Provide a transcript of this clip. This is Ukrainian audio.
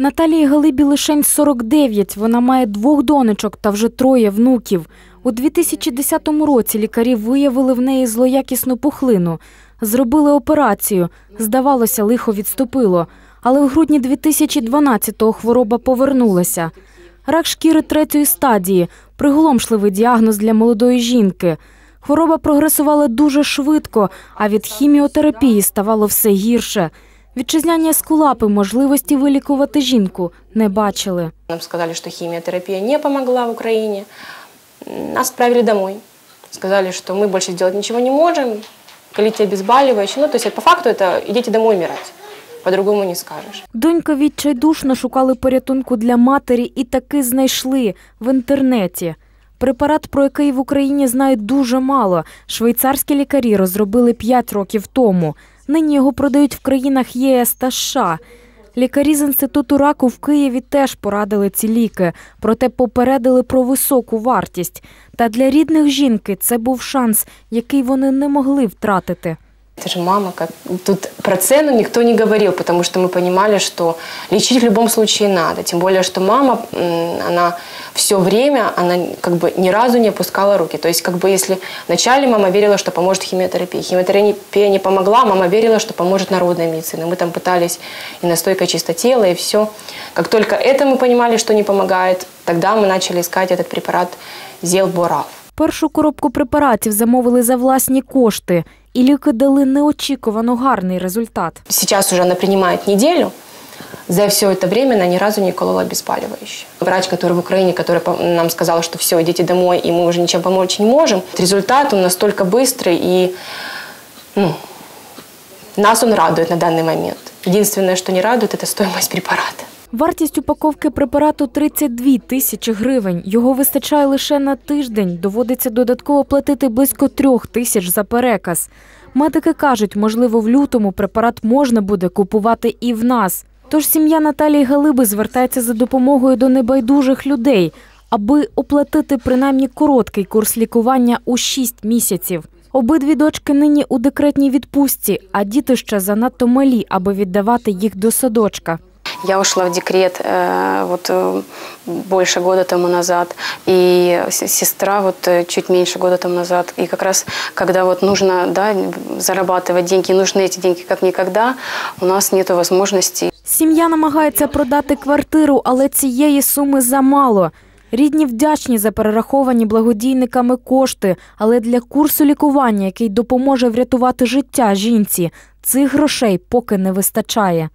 Наталії Галибі лишень 49. Вона має двох донечок та вже троє внуків. У 2010 році лікарі виявили в неї злоякісну пухлину. Зробили операцію. Здавалося, лихо відступило. Але в грудні 2012-го хвороба повернулася. Рак шкіри третьої стадії приголомшливий діагноз для молодої жінки. Хвороба прогресувала дуже швидко, а від хіміотерапії ставало все гірше. Вітчизняні ескулапи можливості вилікувати жінку не бачили. Нам сказали, что химиотерапия не помогла в Украине. Нас отправили домой. Сказали, что мы больше сделать ничего не можем, колите обезболивающие. Ну, то есть по факту это идите домой умирать. По-другому не скажешь. Донька відчайдушно шукали порятунку для матері і таки знайшли в інтернеті. Препарат, про який в Україні знають дуже мало. Швейцарські лікарі розробили 5 років тому. Нині його продають в країнах ЄС та США. Лікарі з інституту раку в Києві теж порадили ці ліки, проте попередили про високу вартість. Та для рідних жінки це був шанс, який вони не могли втратити. Это же мама, как тут про цену никто не говорил, потому что мы понимали, что лечить в любом случае надо. Тем более, что мама, она все время, она как бы ни разу не опускала руки. То есть, как бы если вначале мама верила, что поможет химиотерапия, химиотерапия не помогла, мама верила, что поможет народная медицина. Мы там пытались и настойка чистотела, и все. Как только это мы понимали, что не помогает, тогда мы начали искать этот препарат Зелборав. Першу коробку препаратів замовили за власні кошти, і ліки дали неочікувано гарний результат. Сейчас уже она принимает неделю. За все это время она ни разу не колола обезболивающее. Врач, который в Украине, который по- нам сказал, что все, идите домой, и мы уже ничем помочь не можем. Результат он настолько быстрый, и ну, нас он радует на данный момент. Единственное, что не радует, это стоимость препарата. Вартість упаковки препарату 32 тисячі гривень. Його вистачає лише на тиждень. Доводиться додатково платити близько трьох тисяч за переказ. Медики кажуть, можливо, в лютому препарат можна буде купувати і в нас. Тож сім'я Наталії Галиби звертається за допомогою до небайдужих людей, аби оплатити принаймні короткий курс лікування у 6 місяців. Обидві дочки нині у декретній відпустці, а діти ще занадто малі, аби віддавати їх до садочка. Я ушла в декрет э, вот э, больше года тому назад, и с- сестра вот э, чуть меньше года тому назад. И как раз, когда вот нужно да, зарабатывать деньги, нужны эти деньги как никогда, у нас нет возможности Сім'я намагається продати квартиру, але цієї суми замало. Рідні вдячні за перераховані благодійниками кошти, але для курсу лікування, який допоможе врятувати життя жінці, цих грошей поки не вистачає.